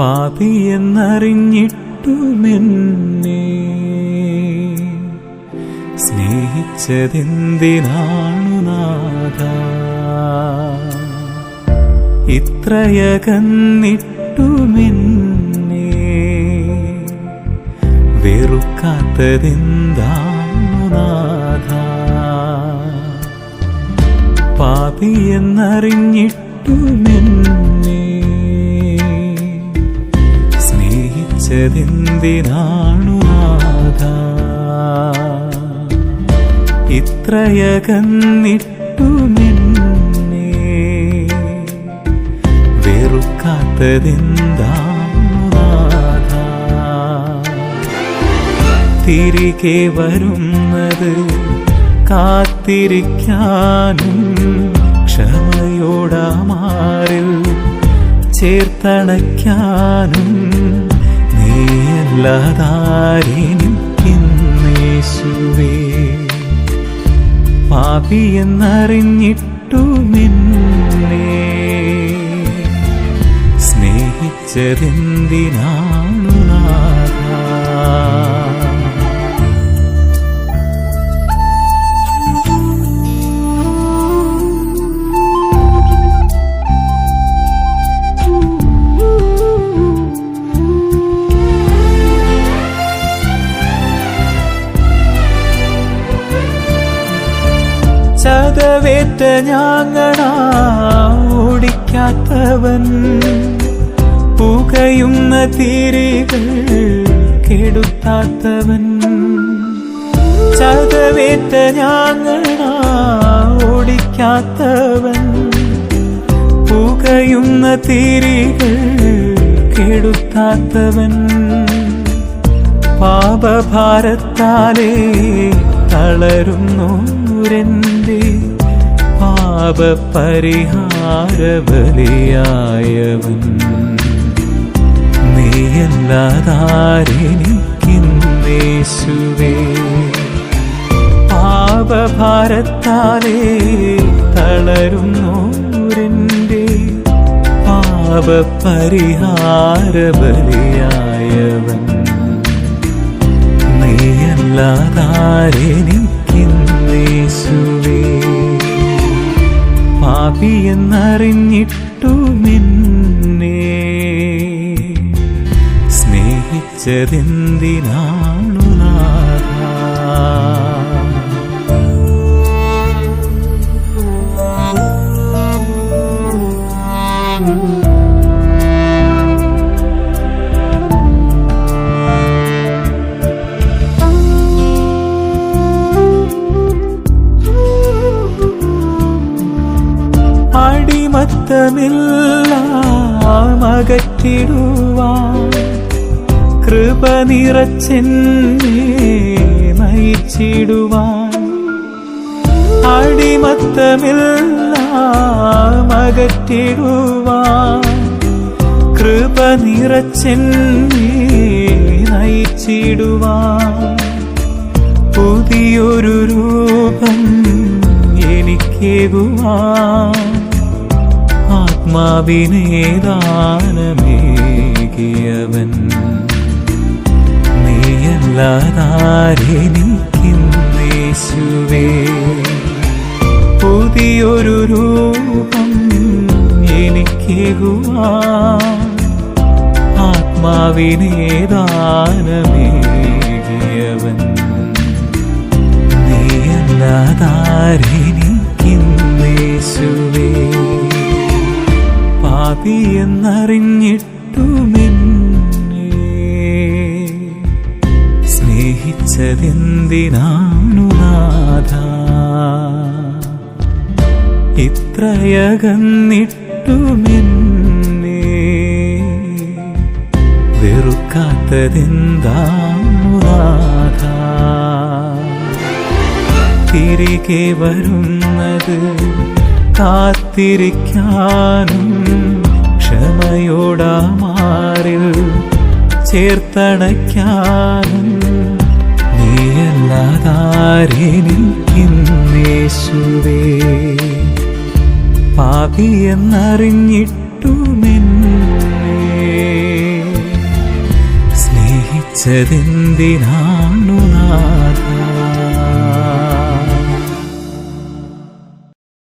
പാപിയെന്നറിഞ്ഞിട്ടുമെന്നെ സ്നേഹിച്ചതെന്തിനാണു നാഥ? ഇത്രയകന്നിട്ടുമെന്നെ വെറുക്കാത്തതെന്താണു നാഥ? പാപിയെന്നറിഞ്ഞിട്ടുമെന്നെ സ്നേഹിച്ചതെന്തിനാണു നാഥ ഇത്രയകന്നിട്ടുമെന്നെ വെറുക്കാത്തതെന്താണു നാഥ തിരികെ വരുന്നത് കാത്തിരിക്കാനും ക്ഷമയോടാമാറിൽ ചേർത്തണയ്ക്കാനും നീയല്ലാതാരെനിക്കുന്നേശുവേ പാപിയെന്നറിഞ്ഞിട്ടുമെന്നെ സ്നേഹിച്ചതെന്തിനാണു ചതവേറ്റ ഞാങ്ങണ ഓടിക്കാത്തവൻ. പുകയുന്ന തീരുകൾ കെടുത്താത്തവൻ. ചതവേറ്റ ഞാങ്ങണ ഓടിക്കാത്തവൻ. പുകയുന്ന തീരുകൾ കെടുത്താത്തവൻ. പാപഭാരത്താലേ തളരുന്നൂരന്റെ പാപപരിഹാരബലിയായവൻ. നീയല്ലാതാരെനിക്കുന്നേശുവേ. പാപഭാരത്താലേ തളരുന്നൂരന്റെ പാപപരിഹാരബലിയായവൻ. നീയല്ലാതാരെനിക്കുന്നേശുവേ പാപിയെന്നറിഞ്ഞിട്ടുമെന്നെ സ്നേഹിച്ചതെന്തിനാണു നാഥ? അടിമത്തമെല്ലാം അകറ്റിടുവാൻ കൃപ നിറച്ചെന്നെ നയിച്ചിടുവാൻ. അടിമത്തമെല്ലാം അകറ്റിടുവാൻ കൃപ നിറച്ചെന്നെ നയിച്ചിടുവാൻ. പുതിയൊരു രൂപം എനിക്കേകുവാൻ. ആത്മാവിനേദാനമേകിയവൻ നീയല്ലാതാരെനിക്കുന്നേശുവേ പുതിയൊരു രൂപം എനിക്കേകുവാ ആത്മാവിനേദാനമേകിയവൻ നീയല്ലാതാരെനിക്കുന്നേശുവേ പാപിയെന്നറിഞ്ഞിട്ടുമെന്നെ സ്നേഹിച്ചതെന്തിനാണു നാഥ ഇത്രയകന്നിട്ടുമെന്നെ. വെറുക്കാത്തതെന്താണു നാഥ തിരികെ വരുന്നത് കാത്തിരിക്കാനും തണമയോടാമാറിൽ ചേർത്തണയ്ക്കാനും പാപി പാപിയെന്നറിഞ്ഞിട്ടുമെന്നേ സ്നേഹിച്ചതെന്തിനാണു നാഥ?